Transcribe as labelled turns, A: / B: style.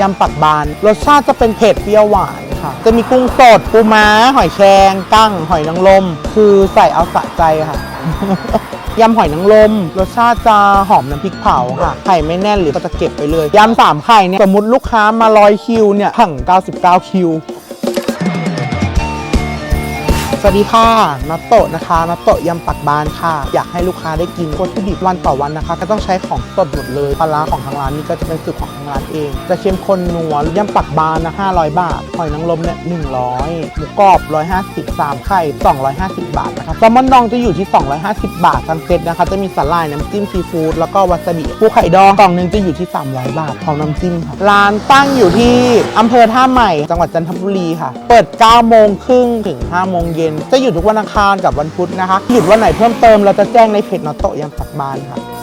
A: ยำปักบาน รสชาติจะเป็นเผ็ดเปรี้ยวหวานค่ะ จะมีกุ้งสดปูม้า หอยแครงกั้ง หอยนางรมคือใส่เอาสะใจค่ะ ยำหอยนางรมรสชาติจะหอมน้ำพริกเผาค่ะ ไข่ไม่แน่นหรือก็จะเก็บไปเลยยำสามไข่เนี่ยสมมติลูกค้ามาร้อยคิวเนี่ยถัง99 คิว สวัสดีค่ะนัตโตะนะคะนัตโตะยำปักบานค่ะ อยากให้ลูกค้าได้กินวัตถุดิบวันต่อวันนะคะ ก็ต้องใช้ของสดหมดเลยปลาร้าของทางร้านนี่ก็จะเป็นสูตรของทางร้านเอง จะเข้มข้นนัวยำปักบานนะ500 บาทหอยนางรมเนี่ย100หมูกรอบ 150 3ไข่250 บาทนะคะแซลมอนดองจะอยู่ที่ 250 บาททั้งเซตนะคะ จะมีสาหร่ายน้ำจิ้มซีฟู้ดแล้วก็วาซาบิปูไข่ดองกล่องหนึงจะอยู่ที่ 300 บาทพร้อมน้ำจิ้มค่ะร้านตั้งอยู่ที่อำเภอท่าใหม่ จังหวัดจันทบุรีค่ะ เปิด9โมงครึ่งถึง5โมงเย็นจะหยุดทุกวันอังคารกับวันพุธนะคะ หยุดวันไหนเพิ่มเติมเราจะแจ้งในเพจนอตโตะยำปักบานค่ะ